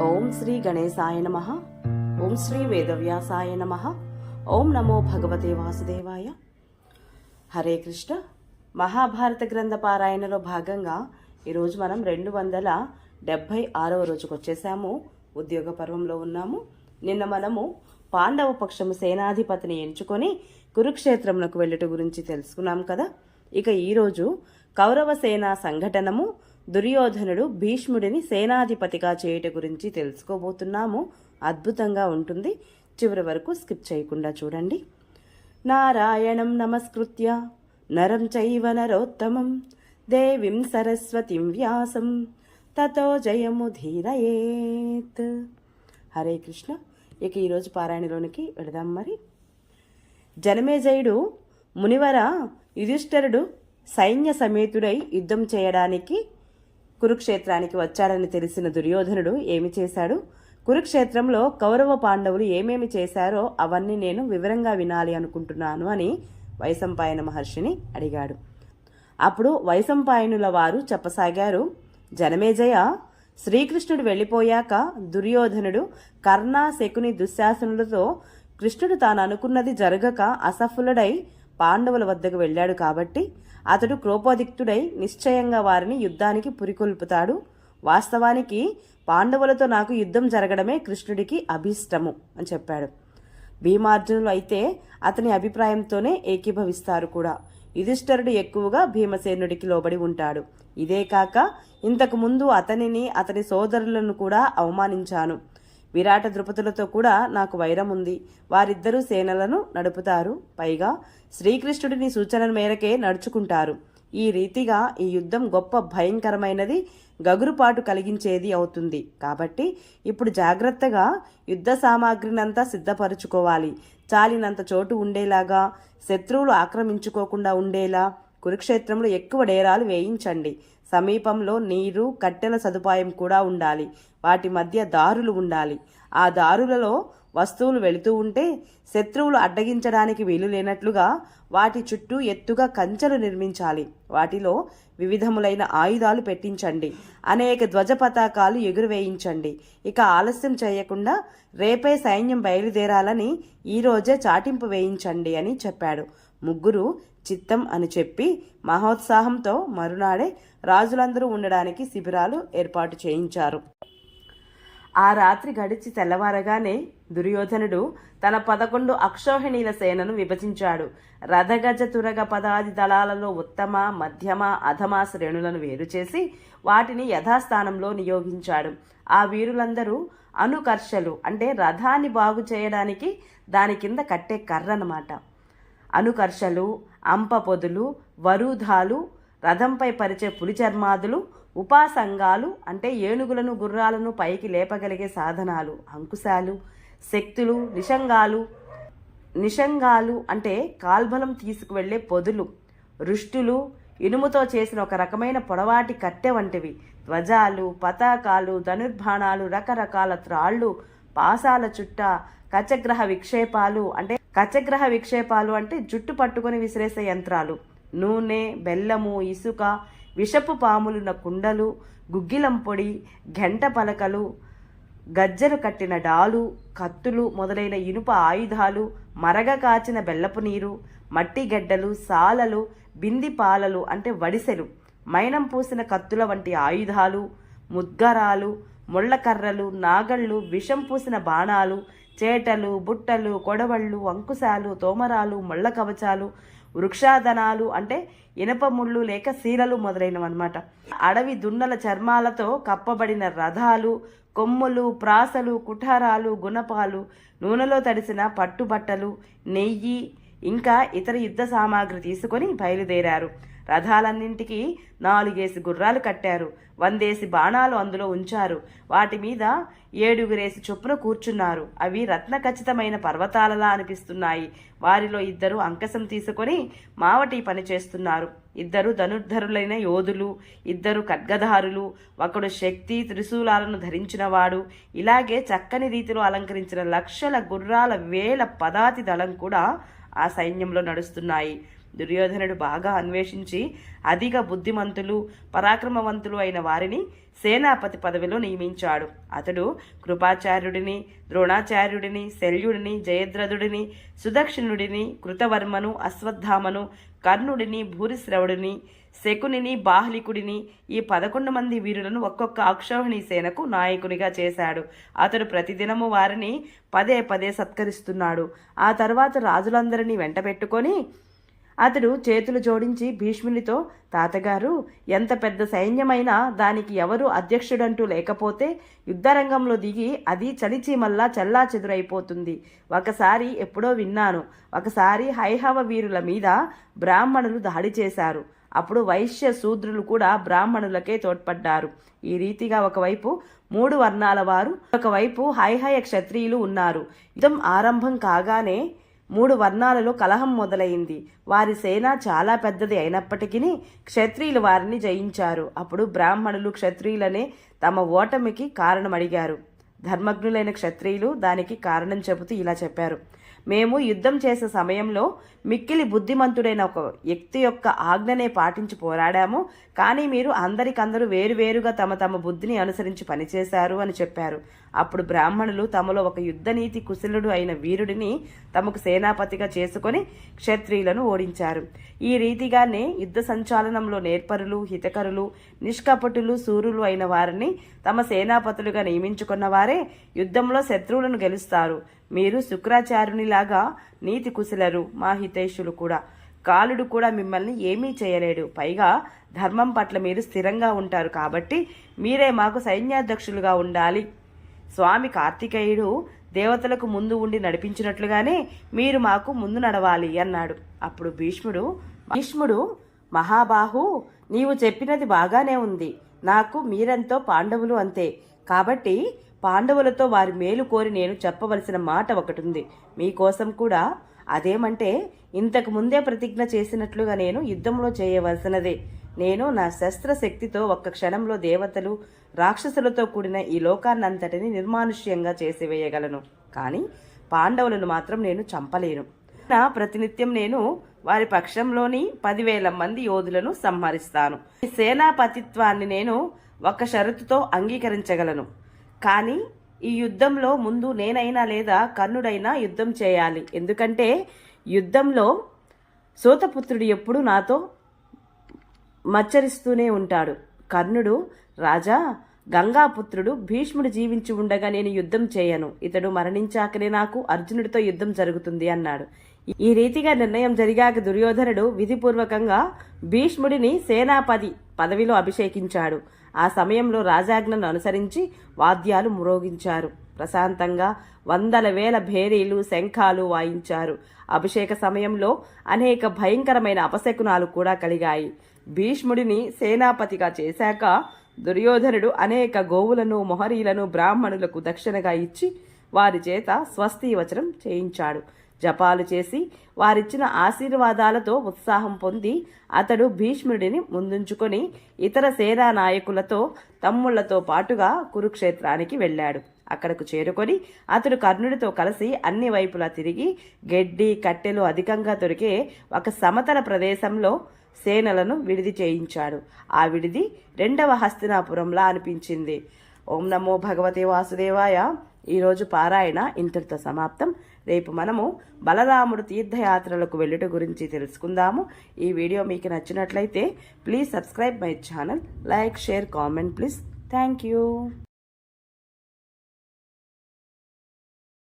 ఓం శ్రీ గణేశాయ నమ. ఓం శ్రీ వేదవ్యాసాయ నమ. ఓం నమో భగవతే వాసుదేవాయ. హరే కృష్ణ. మహాభారత గ్రంథ పారాయణలో భాగంగా ఈరోజు మనం రెండు వందల డెబ్భై ఆరవ రోజుకు వచ్చేసాము ఉద్యోగ పర్వంలో ఉన్నాము. నిన్న మనము పాండవ పక్షము సేనాధిపతిని ఎంచుకొని కురుక్షేత్రంలోకి వెళ్ళట గురించి తెలుసుకున్నాం కదా. ఇక ఈరోజు కౌరవ సేనా సంఘటనము దుర్యోధనుడు భీష్ముడిని సేనాధిపతిగా చేయుట గురించి తెలుసుకోబోతున్నాము. అద్భుతంగా ఉంటుంది. చివరి వరకు స్కిప్ చేయకుండా చూడండి. నారాయణం నమస్కృత్య. నరం చైవ నరోత్తమం. దేవిం సరస్వతిం వ్యాసం. తతో జయము ధీరయేత్. హరే కృష్ణ. ఇక ఈరోజు పారాయణలోనికి వెళదాం మరి. జనమేజయుడు మునివర యుధిష్ఠరుడు సైన్య సమేతుడై యుద్ధం చేయడానికి కురుక్షేత్రానికి వచ్చాడని తెలిసిన దుర్యోధనుడు ఏమి చేశాడు? కురుక్షేత్రంలో కౌరవ పాండవులు ఏమేమి చేశారో అవన్నీ నేను వివరంగా వినాలి అనుకుంటున్నాను అని వైశంపాయన మహర్షిని అడిగాడు. అప్పుడు వైశంపాయనుల వారు చెప్పసాగారు జనమేజయ శ్రీకృష్ణుడు వెళ్ళిపోయాక దుర్యోధనుడు కర్ణ శకుని దుశ్శాసనులతో కృష్ణుడు తాను అనుకున్నది జరగక అసఫలుడై పాండవుల వద్దకు వెళ్ళాడు కాబట్టి అతడు క్రోపోదిక్తుడై నిశ్చయంగా వారిని యుద్ధానికి పురికొల్పుతాడు. వాస్తవానికి పాండవులతో నాకు యుద్ధం జరగడమే కృష్ణుడికి అభీష్టము అని చెప్పాడు. భీమార్జునులు అయితే అతని అభిప్రాయంతోనే ఏకీభవిస్తారు కూడా. యుధిష్ఠరుడు ఎక్కువగా భీమసేనుడికి లోబడి ఉంటాడు. ఇదే కాక ఇంతకుముందు అతనిని అతని సోదరులను కూడా అవమానించాను. విరాట ద్రుపదులతో కూడా నాకు వైరం ఉంది. వారిద్దరూ సేనలను నడుపుతారు. పైగా శ్రీకృష్ణుడిని సూచన మేరకే నడుచుకుంటారు. ఈ రీతిగా ఈ యుద్ధం గొప్ప భయంకరమైనది గగురుపాటు కలిగించేది అవుతుంది. కాబట్టి ఇప్పుడు జాగ్రత్తగా యుద్ధ సామాగ్రినంతా సిద్ధపరచుకోవాలి. చాలినంత చోటు ఉండేలాగా శత్రువులు ఆక్రమించుకోకుండా ఉండేలా కురుక్షేత్రంలో ఎక్కువ డేరాలు వేయించండి. సమీపంలో నీరు కట్టెల సదుపాయం కూడా ఉండాలి. వాటి మధ్య దారులు ఉండాలి. ఆ దారులలో వస్తువులు వెళుతూ ఉంటే శత్రువులు అడ్డగించడానికి వీలు లేనట్లుగా వాటి చుట్టూ ఎత్తుగా కంచెలు నిర్మించాలి. వాటిలో వివిధములైన ఆయుధాలు పెట్టించండి. అనేక ధ్వజ పతాకాలు ఎగురువేయించండి. ఇక ఆలస్యం చేయకుండా రేపే సైన్యం బయలుదేరాలని ఈరోజే చాటింపు వేయించండి అని చెప్పాడు. ముగ్గురు చిత్తం అని చెప్పి మహోత్సాహంతో మరునాడే రాజులందరూ ఉండడానికి శిబిరాలు ఏర్పాటు చేయించారు. ఆ రాత్రి గడిచి తెల్లవారగానే దుర్యోధనుడు తన పదకొండు అక్షోహిణీల సేనను విభజించాడు. రథగజ తురగ పదాది దళాలలో ఉత్తమ మధ్యమ అధమ శ్రేణులను వేరు చేసి వాటిని యథాస్థానంలో నియోగించాడు. ఆ వీరులందరూ అనుకర్షలు అంటే రథాన్ని బాగు చేయడానికి దాని కింద కట్టే కర్ర అన్నమాట. అనుకర్షలు అంపపొదులు వరూధాలు రథంపై పరిచే పులి చర్మాదులు ఉపాసంగాలు అంటే ఏనుగులను గుర్రాలను పైకి లేపగలిగే సాధనాలు అంకుశాలు శక్తులు నిషంగాలు. నిషంగాలు అంటే కాల్బలం తీసుకువెళ్ళే పొదులు రుష్టులు ఇనుముతో చేసిన ఒక రకమైన పొడవాటి కట్టె వంటివి. ధ్వజాలు పతాకాలు ధనుర్బాణాలు రకరకాల త్రాళ్ళు పాసాల చుట్ట కచగ్రహ విక్షేపాలు అంటే కచగ్రహ విక్షేపాలు అంటే జుట్టు పట్టుకొని విసిరేసే యంత్రాలు. నూనె బెల్లము ఇసుక విషపు పాములున్న కుండలు గుగ్గిలం పొడి గంట పలకలు గజ్జలు కట్టిన డాలు కత్తులు మొదలైన ఇనుప ఆయుధాలు మరగ కాచిన బెల్లపు నీరు మట్టి గడ్డలు సాలలు బింది పాలలు అంటే వడిసెలు మైనం పూసిన కత్తుల వంటి ఆయుధాలు ముద్గరాలు ముళ్ళకర్రలు నాగళ్ళు విషం పూసిన బాణాలు చేటలు బుట్టలు కొడవళ్ళు అంకుశాలు తోమరాలు ముళ్ళ కవచాలు వృక్షాధనాలు అంటే ఇనప ముళ్ళు లేక మొదలైనవి మొదలైనవన్నమాట. అడవి దున్నల చర్మాలతో కప్పబడిన రథాలు కొమ్ములు ప్రాసలు కుఠారాలు గుణపాలు నూనెలో తడిసిన పట్టుబట్టలు నెయ్యి ఇంకా ఇతర యుద్ధ సామాగ్రి తీసుకొని బయలుదేరారు. రథాలన్నింటికి నాలుగేసి గుర్రాలు కట్టారు. వందేసి బాణాలు అందులో ఉంచారు. వాటి మీద ఏడుగురేసి చొప్పున కూర్చున్నారు. అవి రత్న ఖచ్చితమైన పర్వతాలలా అనిపిస్తున్నాయి. వారిలో ఇద్దరు అంకసం తీసుకొని మావటి పని చేస్తున్నారు. ఇద్దరు ధనుర్ధరులైన యోధులు ఇద్దరు ఖడ్గధారులు ఒకడు శక్తి త్రిశూలాలను ధరించినవాడు ఇలాగే చక్కని రీతిలో అలంకరించిన లక్షల గుర్రాల వేల పదాతి దళం కూడా ఆ సైన్యంలో నడుస్తున్నాయి. దుర్యోధనుడు బాగా అన్వేషించి అధిక బుద్ధిమంతులు పరాక్రమవంతులు అయిన వారిని సేనాపతి పదవిలో నియమించాడు. అతడు కృపాచార్యుడిని ద్రోణాచార్యుడిని శల్యుడిని జయద్రథుడిని సుదక్షిణుడిని కృతవర్మను అశ్వత్థామను కర్ణుడిని భూరిశ్రవుడిని శకునిని బాహ్లికుడిని ఈ పదకొండు మంది వీరులను ఒక్కొక్క అక్షోహిణి సేనకు నాయకునిగా చేశాడు. అతడు ప్రతిదినము వారిని పదే పదే సత్కరిస్తున్నాడు. ఆ తర్వాత రాజులందరినీ వెంటబెట్టుకొని అతడు చేతులు జోడించి భీష్మునితో తాతగారు ఎంత పెద్ద సైన్యమైనా దానికి ఎవరు అధ్యక్షుడంటూ లేకపోతే యుద్ధరంగంలో దిగి అది చలిచీమల్లా చల్లా చెదురైపోతుంది ఒకసారి ఎప్పుడో విన్నాను. ఒకసారి హైహవ వీరుల మీద బ్రాహ్మణులు దాడి చేశారు. అప్పుడు వైశ్య శూద్రులు కూడా బ్రాహ్మణులకే తోడ్పడ్డారు. ఈ రీతిగా ఒకవైపు మూడు వర్ణాల వారు ఒకవైపు హైహయ క్షత్రియులు ఉన్నారు. యుద్ధం ఆరంభం కాగానే మూడు వర్ణాలలో కలహం మొదలైంది. వారి సేన చాలా పెద్దది అయినప్పటికీ క్షత్రియులు వారిని జయించారు. అప్పుడు బ్రాహ్మణులు క్షత్రియులనే తమ ఓటమికి కారణం అడిగారు ధర్మజ్ఞులైన క్షత్రియులు దానికి కారణం చెబుతూ ఇలా చెప్పారు. మేము యుద్ధం చేసే సమయంలో మిక్కిలి బుద్ధిమంతుడైన ఒక వ్యక్తి యొక్క ఆజ్ఞనే పాటించి పోరాడాము. కానీ మీరు అందరికందరూ వేరువేరుగా తమ తమ బుద్ధిని అనుసరించి పనిచేశారు అని చెప్పారు. అప్పుడు బ్రాహ్మణులు తమలో ఒక యుద్ధనీతి కుశలుడు అయిన వీరుడిని తమకు సేనాపతిగా చేసుకొని క్షత్రియులను ఓడించారు. ఈ రీతిగానే యుద్ధ సంచాలనంలో నేర్పరులు హితకరులు నిష్కపటులు సూరులు అయిన వారిని తమ సేనాపతులుగా నియమించుకున్న వారే యుద్ధంలో శత్రువులను గెలుస్తారు. మీరు శుక్రాచార్యునిలా మీలాగా నీతి కుశలరు మా హితేషులు కూడా. కాలుడు కూడా మిమ్మల్ని ఏమీ చేయలేడు. పైగా ధర్మం పట్ల మీరు స్థిరంగా ఉంటారు కాబట్టి మీరే మాకు సైన్యాధ్యక్షులుగా ఉండాలి. స్వామి కార్తికేయుడు దేవతలకు ముందు ఉండి నడిపించినట్లుగానే మీరు మాకు ముందు నడవాలి అన్నాడు. అప్పుడు భీష్ముడు భీష్ముడు మహాబాహు నీవు చెప్పినది బాగానే ఉంది. నాకు మీరెంతో పాండవులు అంతే. కాబట్టి పాండవులతో వారి మేలు కోరి నేను చెప్పవలసిన మాట ఒకటి ఉంది మీకోసం కూడా అదేమంటే ఇంతకు ముందే ప్రతిజ్ఞ చేసినట్లుగా నేను యుద్ధంలో చేయవలసినదే. నేను నా శస్త్రశక్తితో ఒక్క క్షణంలో దేవతలు రాక్షసులతో కూడిన ఈ లోకాన్నంతటిని నిర్మానుష్యంగా చేసివేయగలను. కానీ పాండవులను మాత్రం నేను చంపలేను. నా ప్రతినిత్యం నేను వారి పక్షంలోని పదివేల మంది యోధులను సంహరిస్తాను. సేనాపతిత్వాన్ని నేను ఒక షరతుతో అంగీకరించగలను. కానీ ఈ యుద్ధంలో ముందు నేనైనా లేదా కర్ణుడైనా యుద్ధం చేయాలి. ఎందుకంటే యుద్ధంలో సూతపుత్రుడు ఎప్పుడు నాతో మచ్చరిస్తూనే ఉంటాడు. కర్ణుడు రాజా గంగాపుత్రుడు భీష్ముడు జీవించి ఉండగా నేను యుద్ధం చేయను. ఇతడు మరణించాకనే నాకు అర్జునుడితో యుద్ధం జరుగుతుంది అన్నాడు. ఈ రీతిగా నిర్ణయం జరిగాక దుర్యోధనుడు విధిపూర్వకంగా భీష్ముడిని సేనాపతి పదవిలో అభిషేకించాడు. ఆ సమయంలో రాజాజ్ఞను అనుసరించి వాద్యాలు మ్రోగించారు. ప్రశాంతంగా వందల వేల భేరీలు శంఖాలు వాయించారు. అభిషేక సమయంలో అనేక భయంకరమైన అపశకునాలు కూడా కలిగాయి. భీష్ముడిని సేనాపతిగా చేశాక దుర్యోధనుడు అనేక గోవులను మొహరీలను బ్రాహ్మణులకు దక్షిణగా ఇచ్చి వారి చేత స్వస్తి వచనం చేయించాడు. జపాలు చేసి వారిచ్చిన ఆశీర్వాదాలతో ఉత్సాహం పొంది అతడు భీష్ముడిని ముందుంచుకొని ఇతర సేనా నాయకులతో తమ్ముళ్ళతో పాటుగా కురుక్షేత్రానికి వెళ్ళాడు. అక్కడకు చేరుకొని అతడు కర్ణుడితో కలిసి అన్ని వైపులా తిరిగి గడ్డి కట్టెలు అధికంగా దొరికే ఒక సమతల ప్రదేశంలో సేనలను విడిది చేయించాడు. ఆ విడిది రెండవ హస్తినాపురంలా అనిపించింది. ఓం నమో భగవతే వాసుదేవాయ. ఈరోజు పారాయణ ఇంతటితో సమాప్తం. రేపు మనము బలరాముడు తీర్థయాత్రలకు వెళ్ళుట గురించి తెలుసుకుందాము. ఈ వీడియో మీకు నచ్చినట్లయితే please subscribe my channel like share comment please. Thank you.